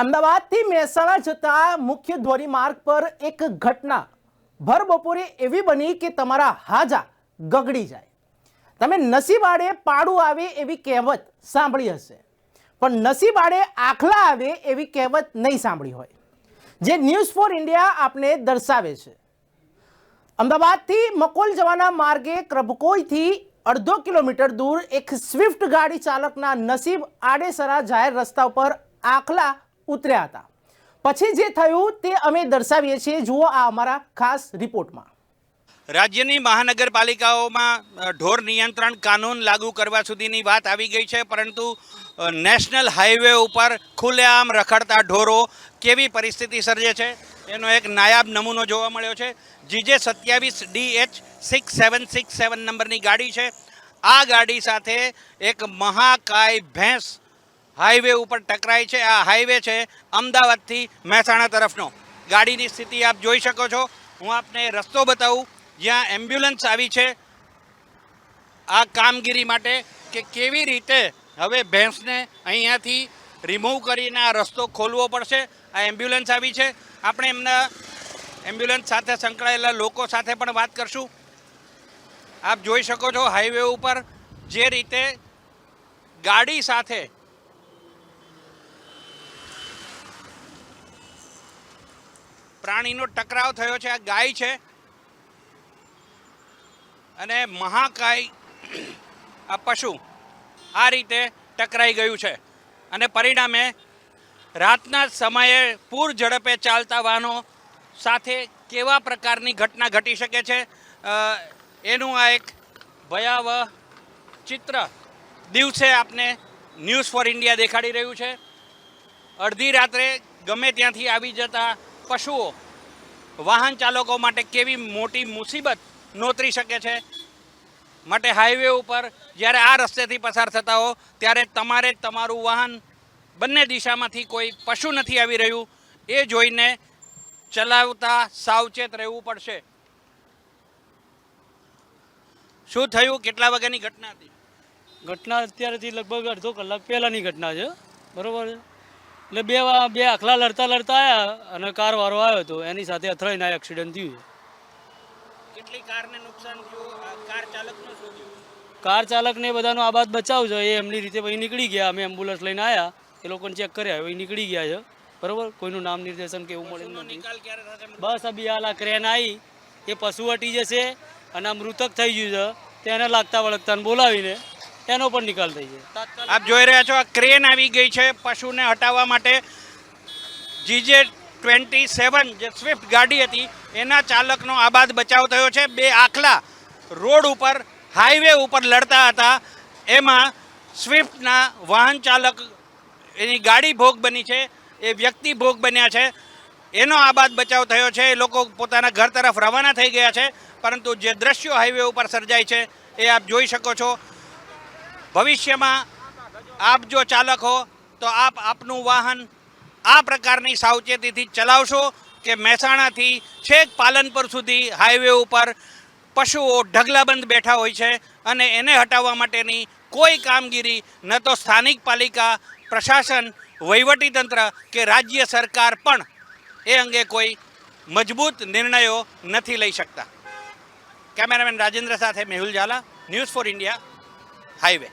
અમદાવાદથી મહેસાણા જતા મુખ્ય ધોરીમાર્ગ પર એક ઘટના. ભર બપોરે એવી બની કે તમારા હાજા ગગડી જાય. તમે નસીબાડે પાડું આવે એવી કહેવત સાંભળી હશે. પણ નસીબાડે આખલા આવે એવી કહેવત નહીં સાંભળી હોય. જે ન્યૂઝ ફોર ઇન્ડિયા આપને દર્શાવે છે. અમદાવાદથી મકોલ જવાના માર્ગે ક્રબકોઈથી અડધો કિલોમીટર દૂર એક સ્વિફ્ટ ગાડી ચાલકના નસીબ આડેસરા જાહેર રસ્તા ઉપર આખલા ઉતર્યા હતા. પછી જે થયું તે અમે દર્શાવીએ છીએ. જુઓ આ અમારા ખાસ રિપોર્ટમાં. રાજ્યની મહાનગરપાલિકાઓમાં ઢોર નિયંત્રણ કાનૂન લાગુ કરવા સુધીની વાત આવી ગઈ છે, પરંતુ નેશનલ હાઈવે ઉપર ખુલ્લેઆમ રખડતા ઢોરો કેવી પરિસ્થિતિ સર્જે છે, એનો એક નાયાબ નમૂનો જોવા મળ્યો છે. જીજે સત્યાવીસ DH six seven six seven નંબરની ગાડી છે. આ ગાડી સાથે એક મહાકાય ભેંસ હાઈવે ઉપર ટકરાય છે. આ હાઈવે છે અમદાવાદથી મહેસાણા તરફનો. ગાડીની સ્થિતિ આપ જોઈ શકો છો. હું આપને રસ્તો બતાવું. જ્યાં એમ્બ્યુલન્સ આવી છે. આ કામગીરી માટે કે કેવી રીતે હવે ભેંસને અહીંયાથી રિમૂવ કરીને આ રસ્તો ખોલવો પડશે. આ એમ્બ્યુલન્સ આવી છે. આપણે એમના એમ્બ્યુલન્સ સાથે સંકળાયેલા લોકો સાથે પણ વાત કરશું. આપ જોઈ શકો છો હાઈવે ઉપર જે રીતે ગાડી સાથે પ્રાણીનો ટકરાવ થયો છે, આ ગાય છે. અને મહાકાય આ પશુ આ રીતે ટકરાઈ ગયું છે. અને પરિણામે રાતના સમયે પૂર ઝડપે ચાલતા વાહનો સાથે કેવા પ્રકારની ઘટના ઘટી શકે છે એનું આ એક ભયાવહ ચિત્ર દિવસે આપને ન્યૂઝ ફોર ઇન્ડિયા દેખાડી રહ્યું છે. અડધી રાત્રે ગમે ત્યાંથી આવી જતા પશુઓ વાહન ચાલકો માટે કેવી મોટી મુસીબત નોતરી શકે છે? માટે હાઈવે ઉપર જ્યારે આ રસ્તેથી પસાર થતા હો, ત્યારે તમારે તમારું વાહન બંને દિશામાંથી કોઈ પશુ નથી આવી રહ્યું. એ જોઈને ચલાવતા સાવચેત રહેવું પડશે. શું થયું? કેટલા વાગ્યાની ઘટના હતી? ઘટના અત્યારેથી લગભગ અડધો કલાક પહેલાંની ઘટના છે. બરાબર છે? એટલે બે બે આખલા લડતા લડતા આવ્યા અને કાર વાળો આવ્યો હતો એની સાથે અથડાઈને આ એક્સિડન્ટ થયું. છે કેટલી કારને નુકસાન થયું? કાર ચાલકનું શું થયું? કાર ચાલકને બધાનો આબાદ બચાવ છે. એ એમની રીતે પછી નીકળી ગયા. અમે એમ્બ્યુલન્સ લઈને આવ્યા એ લોકોને ચેક કર્યા. હવે નીકળી ગયા છે. બરોબર? કોઈનું નામ નિર્દેશન કે એવું મળેલું નથી. બસ આ ક્રેન આવી એ પશુ હટી જશે અને આ મૃતક થઈ ગયું છે. તેને લાગતા વળગતાને બોલાવીને એનો પણ નિકાલ થઈ જાય. આપ જોઈ રહ્યા છો આ ક્રેન આવી ગઈ છે પશુને હટાવવા માટે. જીજે ટ્વેન્ટી સેવન જે સ્વિફ્ટ ગાડી હતી, એના ચાલકનો આબાદ બચાવ થયો છે. બે આખલા રોડ ઉપર, હાઈવે ઉપર લડતા હતા. એમાં સ્વિફ્ટના વાહન ચાલક એની ગાડી ભોગ બની છે, એ વ્યક્તિ ભોગ બન્યા છે. એનો આબાદ બચાવ થયો છે. એ લોકો પોતાના ઘર તરફ રવાના થઈ ગયા છે. પરંતુ જે દ્રશ્યો હાઈવે ઉપર સર્જાય છે, એ આપ જોઈ શકો છો. ભવિષ્યમાં આપ જો ચાલક હો, તો આપ આપનું વાહન આ પ્રકારની સાવચેતીથી ચલાવશો કે મહેસાણાથી છેક પાલનપુર સુધી હાઈવે ઉપર પશુઓ ઢગલાબંધ બેઠા હોય છે અને એને હટાવવા માટેની કોઈ કામગીરી, ન તો સ્થાનિક પાલિકા, પ્રશાસન વહીવટીતંત્ર કે રાજ્ય સરકાર પણ એ અંગે કોઈ મજબૂત નિર્ણયો નથી લઈ શકતા. કેમેરામેન રાજેન્દ્ર સાથે Mehul Jhala, news for India, highway.